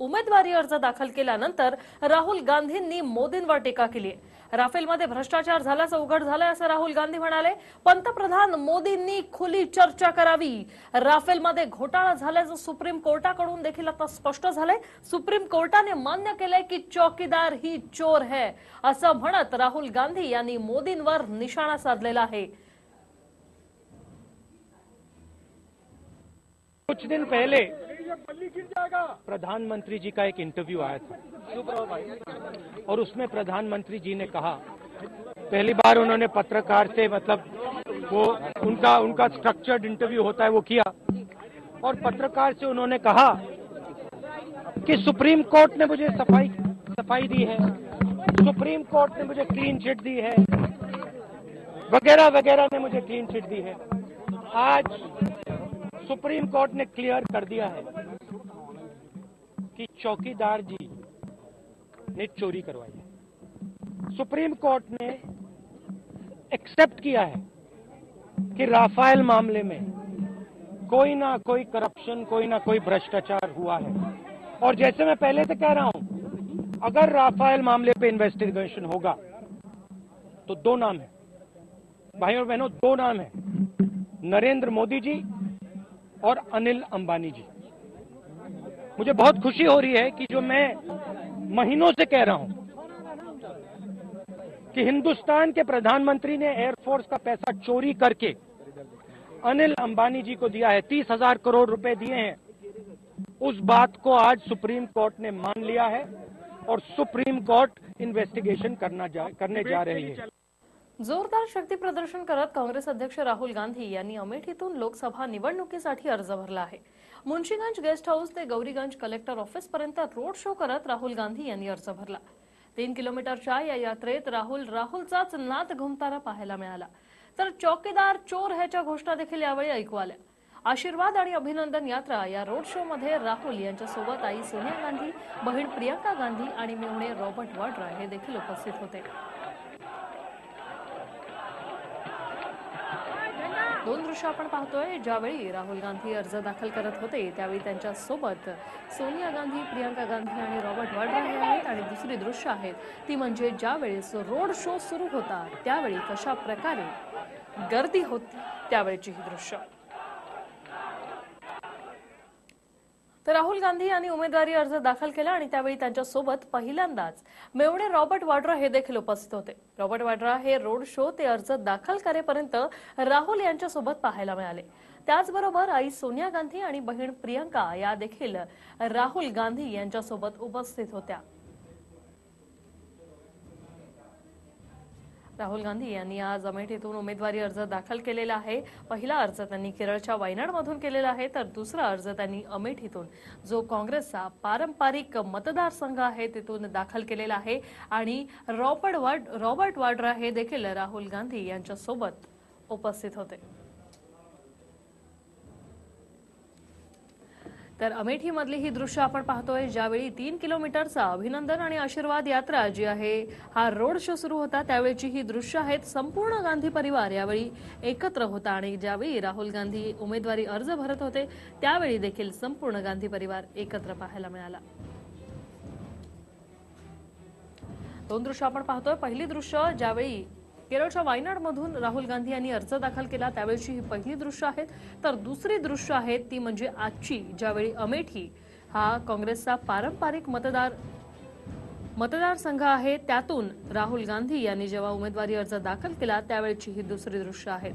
उमेदवारी अर्ज दाखल केल्यानंतर राहुल गांधींनी मोदींवर टीका केली. राफेलमध्ये भ्रष्टाचार झाल्याचं उघड झालंय असं राहुल गांधी म्हणाले. पंतप्रधान मोदींनी खुली चर्चा करावी. राफेलमध्ये घोटाळा झाल्याचं सुप्रीम कोर्टाकडून देखील आता स्पष्ट झालंय. सुप्रीम कोर्टाने मान्य केलंय की चौकीदार ही चोर है असं म्हणत राहुल गांधी यांनी मोदींवर निशाणा साधलेला आहे. कुछ दिन पहले प्रधानमंत्री जी का एक इंटरव्यू आया था। और उसमें प्रधानमंत्री जी ने कहा पहली बार उन्होंने पत्रकार से मतलब वो उनका उनका स्ट्रक्चर्ड इंटरव्यू होता है वो किया। और पत्रकार से उन्होंने कहा कि सुप्रीम कोर्ट ने मुझे सफ़ाई सफ़ाई दी है। सुप्रीम कोर्ट ने मुझे क्लीन चिट दी है। वगैरह वगैरह ने मुझे क्लीन चिट दी है। आज सुप्रीम कोर्ट ने क्लियर कर दिया है। कि चौकीदार जी ने चोरी करवाई है। सुप्रीम कोर्ट ने एक्सेप्ट किया है कि राफेल मामले में कोई ना कोई करप्शन, कोई ना कोई भ्रष्टाचार हुआ है। और जैसे मैं पहले से कह रहा हूँ, अगर राफेल मामले पे इन्वेस्टिगेशन होगा तो दो नाम है। भाइयों और बहनों, दो नाम है। नरेंद्र मोदी जी और अनिल अंबानी जी। मुझे बहुत खुशी हो रही है कि जो मैं महीनों से कह रहा हूँ कि हिंदुस्तान के प्रधानमंत्री ने एयरफोर्स का पैसा चोरी करके अनिल अंबानी जी को दिया है। तीस हज़ार करोड़ रुपए दिए हैं। उस बात को आज सुप्रीम कोर्ट ने मान लिया है और सुप्रीम कोर्ट इन्वेस्टिगेशन करना जा, करने जा रही है। जोरदार शक्ती प्रदर्शन करत काँग्रेस अध्यक्ष राहुल गांधी यांनी अमेठीतून लोकसभा निवडणुकीसाठी अर्ज भरला आहे. मुन्शीगंज गेस्ट हाऊस ते गौरीगंज कलेक्टर ऑफिसपर्यंत रोड शो करत राहुल गांधी यांनी अर्ज भरला. तीन किलोमीटरच्या या यात्रेत राहुल राहुलचाच नात घुमताना पाहायला मिळाला. तर चौकीदार चोर ह्याच्या घोषणा देखील यावेळी ऐकू आल्या. आशीर्वाद आणि अभिनंदन यात्रा या रोड शो मध्ये राहुल यांच्यासोबत आई सोनिया गांधी बहीण प्रियंका गांधी आणि मेहुणे रॉबर्ट वाड्रा हे देखील उपस्थित होते. दोन दृश्य आपण पाहतोय. ज्यावेळी राहुल गांधी अर्ज दाखल करत होते त्यावेळी त्यांच्यासोबत सोनिया गांधी प्रियंका गांधी आणि रॉबर्ट वाड्रा हे आहेत. आणि दुसरी दृश्य आहेत ती म्हणजे ज्यावेळेस रोड शो सुरू होता त्यावेळी कशा प्रकारे गर्दी होती त्यावेळेची ही दृश्य. तर राहुल गांधी यांनी उमेदवारी अर्ज दाखल केला आणि त्यावेळी त्यांच्यासोबत पहिल्यांदाच मेवणे रॉबर्ट वाड्रा हे देखील उपस्थित होते. रॉबर्ट वाड्रा हे रोड शो ते अर्ज दाखल करेपर्यंत राहुल यांच्या सोबत पाहायला मिळाले. त्याचबरोबर आई सोनिया गांधी आणि बहीण प्रियंका या देखील राहुल गांधी यांच्यासोबत उपस्थित होत्या. राहुल गांधी यांनी आज अमेठीतून उमेदवारी अर्ज दाखल केलेला आहे. पहिला अर्ज त्यांनी केरळच्या वायनाडमधून केलेला आहे तर दुसरा अर्ज त्यांनी अमेठीतून जो काँग्रेसचा पारंपरिक मतदारसंघ आहे तिथून दाखल केलेला आहे. आणि रॉबर्ट वाड रॉबर्ट वाड्रा हे देखील राहुल गांधी यांच्यासोबत उपस्थित होते. तर अमेठीमधली ही दृश्य आपण पाहतोय ज्यावेळी तीन किलोमीटरचा अभिनंदन आणि आशीर्वाद यात्रा जी आहे हा रोड शो सुरू होता त्यावेळची ही दृश्य आहेत संपूर्ण गांधी परिवार. यावेळी एकत्र होता आणि ज्यावेळी राहुल गांधी उमेदवारी अर्ज भरत होते त्यावेळी देखील संपूर्ण गांधी परिवार एकत्र पाहायला मिळाला. दोन दृश्य आपण पाहतोय. पहिली दृश्य ज्यावेळी केरळच्या वायनाडमधून राहुल गांधी यांनी अर्ज दाखल केला. त्यावेळची ही पहिली दृश्य आहेत. तर दुसरी दृश्य आहेत ती म्हणजे आजची ज्यावेळी अमेठी हा काँग्रेसचा पारंपरिक मतदार मतदारसंघ आहे. त्यातून राहुल गांधी यांनी जेव्हा उमेदवारी अर्ज दाखल केला त्यावेळची ही दुसरी दृश्य आहेत